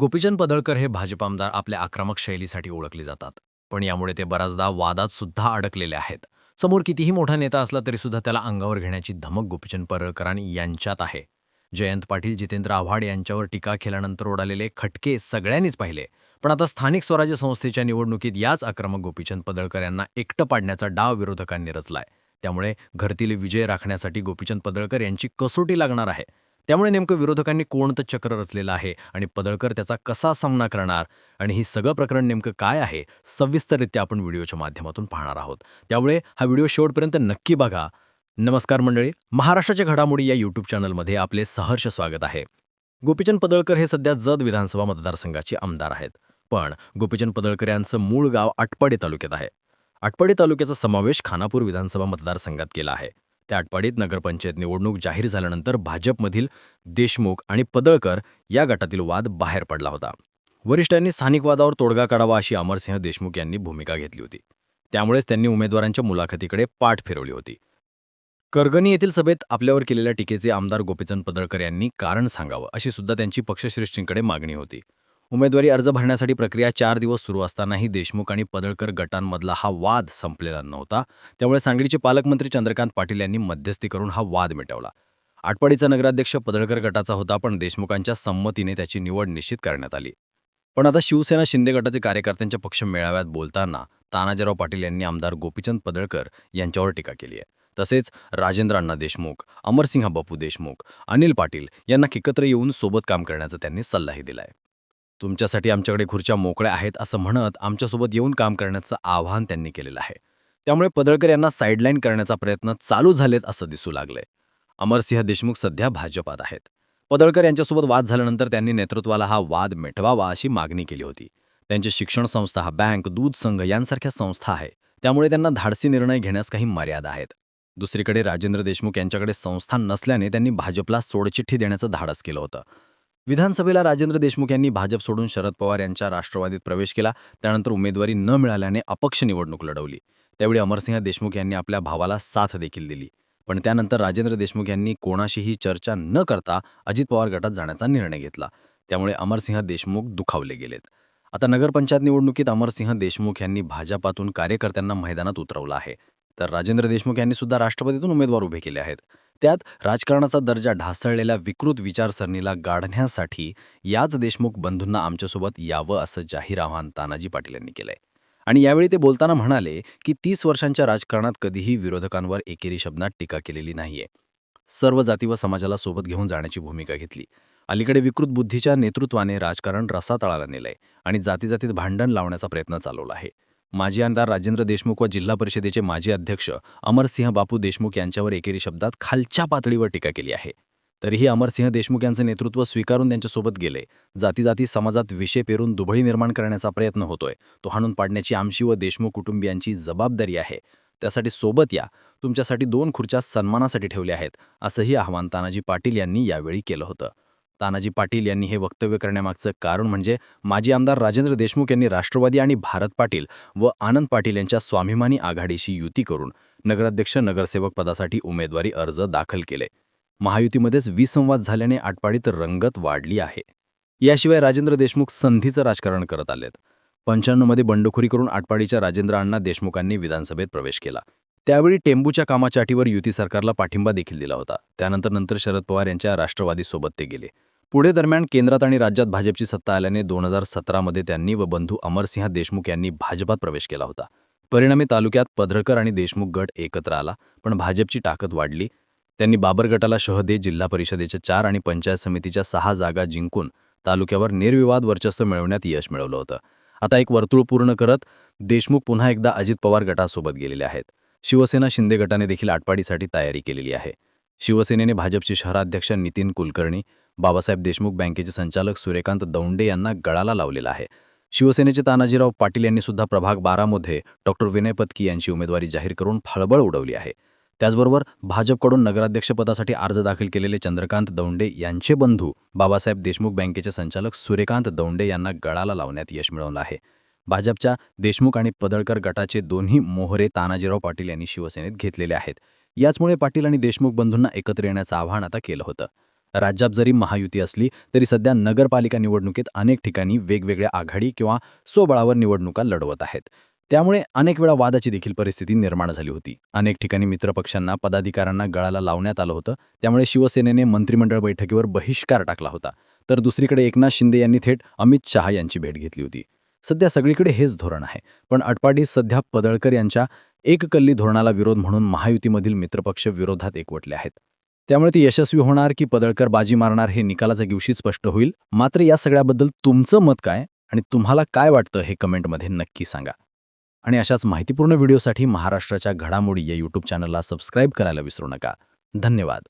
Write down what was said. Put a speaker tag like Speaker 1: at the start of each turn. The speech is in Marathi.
Speaker 1: गोपीचंद पदळकर हे भाजप आमदार आपल्या आक्रमक शैलीसाठी ओळखले जातात. पण यामुळे ते बऱ्याचदा वादात सुद्धा अडकलेले आहेत. समोर कितीही मोठा नेता असला तरी सुद्धा त्याला अंगावर घेण्याची धमक गोपीचंद पडळकरांनी यांच्यात आहे. जयंत पाटील जितेंद्र आव्हाड यांच्यावर टीका केल्यानंतर उडालेले खटके सगळ्यांनीच पाहिले. पण आता स्थानिक स्वराज्य संस्थेच्या निवडणुकीत याच आक्रमक गोपीचंद पदळकर यांना एकटं पाडण्याचा डाव विरोधकांनी रचलाय. त्यामुळे घरतील विजय राखण्यासाठी गोपीचंद पदळकर यांची कसोटी लागणार आहे. त्यामुळे नेमकं विरोधकांनी कोणतं चक्र रचलेलं आहे आणि पदळकर त्याचा कसा सामना करणार आणि ही सगळं प्रकरण नेमकं काय आहे सविस्तररित्या आपण व्हिडिओच्या माध्यमातून पाहणार आहोत. त्यामुळे हा व्हिडिओ शेवटपर्यंत नक्की बघा. नमस्कार मंडळी महाराष्ट्राच्या घडामोडी या यूट्यूब चॅनलमध्ये आपले सहर्ष स्वागत आहे. गोपीचंद पदळकर हे सध्या जत विधानसभा मतदारसंघाचे आमदार आहेत. पण गोपीचंद पदळकर यांचं मूळ गाव आटपाडी तालुक्यात आहे. आटपाडी तालुक्याचा समावेश खानापूर विधानसभा मतदारसंघात केला आहे. त्या आटपाडीत नगरपंचायत निवडणूक जाहीर झाल्यानंतर भाजपमधील देशमुख आणि पदळकर या गटातील वाद बाहेर पडला होता. वरिष्ठांनी स्थानिक वादावर तोडगा काढावा अशी अमरसिंह देशमुख यांनी भूमिका घेतली होती. त्यामुळेच त्यांनी उमेदवारांच्या मुलाखतीकडे पाठ फिरवली होती. करगणी येथील सभेत आपल्यावर केलेल्या टीकेचे आमदार गोपीचंद पदळकर यांनी कारण सांगावं अशी सुद्धा त्यांची पक्षश्रेष्ठींकडे मागणी होती. उमेदवारी अर्ज भरण्यासाठी प्रक्रिया चार दिवस सुरू असतानाही देशमुख आणि पदळकर गटांमधला हा वाद संपलेला नव्हता. त्यामुळे सांगलीचे पालकमंत्री चंद्रकांत पाटील यांनी मध्यस्थी करून हा वाद मिटवला. आटपाडीचा नगराध्यक्ष पदळकर गटाचा होता पण देशमुखांच्या संमतीने त्याची निवड निश्चित करण्यात आली. पण आता शिवसेना शिंदे गटाचे कार्यकर्त्यांच्या पक्ष मेळाव्यात बोलताना तानाजीराव पाटील यांनी आमदार गोपीचंद पदळकर यांच्यावर टीका केली आहे. तसेच राजेंद्र अण्णा देशमुख अमरसिंह बापू देशमुख अनिल पाटील यांना एकत्र येऊन सोबत काम करण्याचा त्यांनी सल्लाही दिलाय. तुमच्यासाठी आमच्याकडे खुर्च्या मोकळ्या आहेत असं म्हणत आमच्यासोबत येऊन काम करण्याचं आवाहन त्यांनी केलेलं आहे. त्यामुळे पदळकर यांना साईडलाईन करण्याचा प्रयत्न चालू झालेत असं दिसू लागलंय. अमरसिंह देशमुख सध्या भाजपात आहेत. पदळकर यांच्यासोबत वाद झाल्यानंतर त्यांनी नेतृत्वाला हा वाद मिटवावा अशी मागणी केली होती. त्यांची शिक्षण संस्था हा बँक दूध संघ यांसारख्या संस्था आहे. त्यामुळे त्यांना धाडसी निर्णय घेण्यास काही मर्यादा आहेत. दुसरीकडे राजेंद्र देशमुख यांच्याकडे संस्था नसल्याने त्यांनी भाजपला सोडचिठ्ठी देण्याचं धाडस केलं होतं. विधानसभेला राजेंद्र देशमुख यांनी भाजप सोडून शरद पवार यांच्या राष्ट्रवादीत प्रवेश केला. त्यानंतर उमेदवारी न मिळाल्याने अपक्ष निवडणूक लढवली. त्यावेळी अमरसिंह देशमुख यांनी आपल्या भावाला साथ देखील दिली. पण त्यानंतर राजेंद्र देशमुख यांनी कोणाशीही चर्चा न करता अजित पवार गटात जाण्याचा निर्णय घेतला. त्यामुळे अमरसिंह देशमुख दुखावले गेलेत. आता नगरपंचायत निवडणुकीत अमरसिंह देशमुख यांनी भाजपातून कार्यकर्त्यांना मैदानात उतरवलं आहे. तर राजेंद्र देशमुख यांनी सुद्धा राष्ट्रपतीतून उमेदवार उभे केले आहेत. त्यात राजकारणाचा दर्जा ढासळलेल्या विकृत विचारसरणीला गाढण्यासाठी याच देशमुख बंधूंना आमच्यासोबत यावं असं जाहीर आव्हान तानाजी पाटील यांनी केलंय. आणि यावेळी ते बोलताना म्हणाले की तीस वर्षांच्या राजकारणात कधीही विरोधकांवर एकेरी शब्दात टीका केलेली नाहीये. सर्व जाती व समाजाला सोबत घेऊन जाण्याची भूमिका घेतली. अलीकडे विकृत बुद्धीच्या नेतृत्वाने राजकारण रसातळाला नेलंय आणि जातीजातीत भांडण लावण्याचा प्रयत्न चालवला आहे. माजी आमदार राजेंद्र देशमुख व जिल्हा परिषदेचे माजी अध्यक्ष अमरसिंह बापू देशमुख यांच्यावर एकेरी शब्दात खालच्या पातळीवर टीका केली आहे. तरीही अमरसिंह देशमुख यांचं नेतृत्व स्वीकारून त्यांच्यासोबत गेले. जाती जाती समाजात विषय पेरून दुबळी निर्माण करण्याचा प्रयत्न होतोय. तो हाणून पाडण्याची आमची व देशमुख कुटुंबियांची जबाबदारी आहे. त्यासाठी सोबत या. तुमच्यासाठी दोन खुर्च्या सन्मानासाठी ठेवल्या आहेत असंही आवाहन तानाजी पाटील यांनी यावेळी केलं होतं. तानाजी पाटील यांनी हे वक्तव्य करण्यामागचं कारण म्हणजे माजी आमदार राजेंद्र देशमुख यांनी राष्ट्रवादी आणि भारत पाटील व आनंद पाटील यांच्या स्वाभिमानी आघाडीशी युती करून नगराध्यक्ष नगरसेवक पदासाठी उमेदवारी अर्ज दाखल केले. महायुतीमध्येच विसंवाद झाल्याने आटपाडीत रंगत वाढली आहे. याशिवाय राजेंद्र देशमुख संधीचं राजकारण करत आलेत. पंच्याण्णवमध्ये बंडखोरी करून आटपाडीच्या राजेंद्र अण्णा देशमुखांनी विधानसभेत प्रवेश केला. त्यावेळी टेंबूच्या कामाच्या अटीवर युती सरकारला पाठिंबा देखील दिला होता. त्यानंतर नंतर शरद पवार यांच्या राष्ट्रवादीसोबत ते गेले. पुढे दरम्यान केंद्रात आणि राज्यात भाजपची सत्ता आल्याने दोन हजार सतरामध्ये त्यांनी व बंधू अमरसिंह देशमुख यांनी भाजपात प्रवेश केला होता. परिणामी तालुक्यात पदरकर आणि देशमुख गट एकत्र आला पण भाजपची ताकद वाढली. त्यांनी बाबर गटाला शह देत जिल्हा परिषदेच्या चार आणि पंचायत समितीच्या सहा जागा जिंकून तालुक्यावर निर्विवाद वर्चस्व मिळवण्यात यश मिळवलं होतं. आता एक वर्तुळ पूर्ण करत देशमुख पुन्हा एकदा अजित पवार गटासोबत गेलेले आहेत. शिवसेना शिंदे गटाने देखील आटपाडीसाठी तयारी केलेली आहे. शिवसेनेने भाजपचे शहराध्यक्ष नितीन कुलकर्णी बाबासाहेब देशमुख बँकेचे संचालक सूर्यकांत दौंडे यांना गळाला लावलेला आहे. शिवसेनेचे तानाजीराव पाटील यांनी सुद्धा प्रभाग बारामध्ये डॉक्टर विनय पत्की यांची उमेदवारी जाहीर करून फळबळ उडवली आहे. त्याचबरोबर भाजपकडून नगराध्यक्षपदासाठी अर्ज दाखल केलेले चंद्रकांत दौंडे यांचे बंधू बाबासाहेब देशमुख बँकेचे संचालक सूर्यकांत दौंडे यांना गळाला लावण्यात यश मिळवलं आहे. भाजपच्या देशमुख आणि पदळकर गटाचे दोन्ही मोहरे तानाजीराव पाटील यांनी शिवसेनेत घेतलेले आहेत. याचमुळे पाटील आणि देशमुख बंधूंना एकत्र येण्याचं आवाहन आता केलं होतं.
Speaker 2: राज्यात जरी महायुती असली तरी सध्या नगरपालिका निवडणुकीत अनेक ठिकाणी वेगवेगळ्या आघाडी किंवा स्वबळावर निवडणुका लढवत आहेत. त्यामुळे अनेक वेळा वादाची देखील परिस्थिती निर्माण झाली होती. अनेक ठिकाणी मित्रपक्षांना पदाधिकाऱ्यांना गळाला लावण्यात आलं होतं. त्यामुळे शिवसेनेने मंत्रिमंडळ बैठकीवर बहिष्कार टाकला होता. तर दुसरीकडे एकनाथ शिंदे यांनी थेट अमित शहा यांची भेट घेतली होती. सध्या सगळीकडे हेच धोरण आहे. पण अटपाडी सध्या पदळकर यांच्या एककल्ली धोरणाला विरोध म्हणून महायुतीमधील मित्रपक्ष विरोधात एकवटले आहेत. त्यामुळे ती यशस्वी होणार की पदळकर बाजी मारणार हे निकालाच्या दिवशी स्पष्ट होईल. मात्र या सगळ्याबद्दल तुमचं मत काय आणि तुम्हाला काय वाटतं हे कमेंटमध्ये नक्की सांगा. आणि अशाच माहितीपूर्ण व्हिडिओसाठी महाराष्ट्राच्या घडामोडी या यूट्यूब चॅनलला सबस्क्राईब करायला विसरू नका. धन्यवाद.